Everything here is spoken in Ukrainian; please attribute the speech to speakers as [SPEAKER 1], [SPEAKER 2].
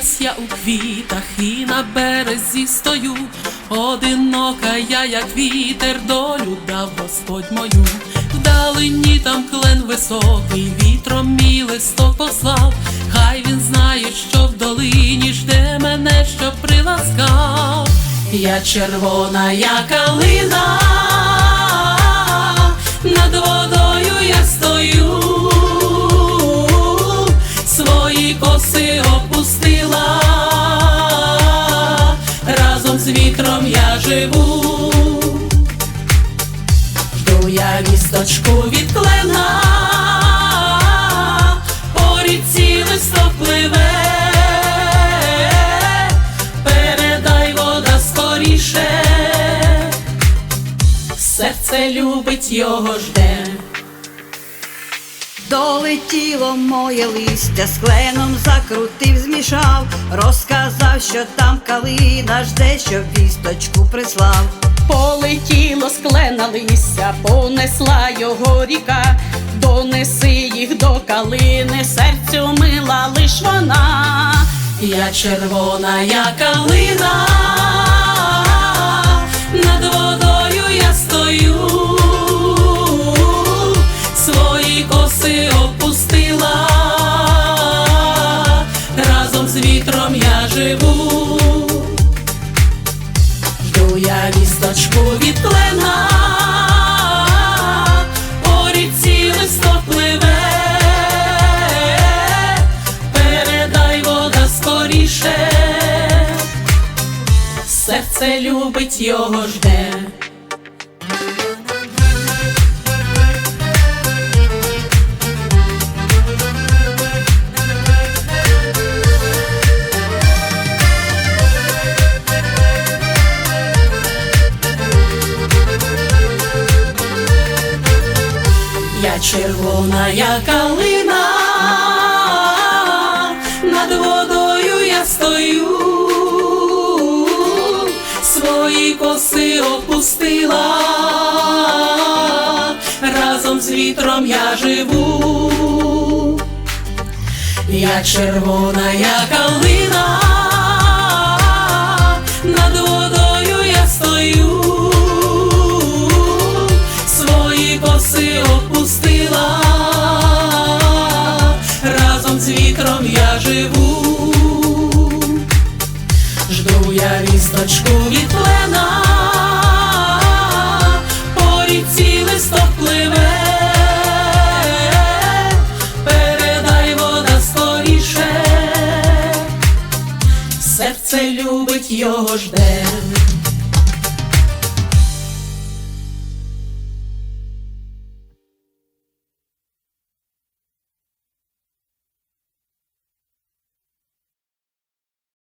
[SPEAKER 1] у квітах і на березі стою, одинока я, як вітер, долю дав Господь мою. Вдалині там клен високий, вітром мій листок послав, хай він знає, що в долині жде мене, що приласкав. Я червона, я калина, жду я вісточку від клена, по ріці листок пливе, передай вода скоріше, серце любить його жде.
[SPEAKER 2] Долетіло моє листя, з кленом закрутив, змішав, розказав, що там калина жде, щоб вісточку прислав.
[SPEAKER 3] Полетіло склена листя, понесла його ріка, донеси їх до калини, серцю мила лиш вона.
[SPEAKER 1] Я червона, я калина, від клена, по ріці листок пливе, передай вода скоріше, серце любить його жде. Червона, я калина, над водою я стою, свої коси опустила, разом з вітром я живу. Я червона, я калина, живу, жду я вісточку від плена, по ріці листок пливе, передай вода скоріше, серце любить його жде.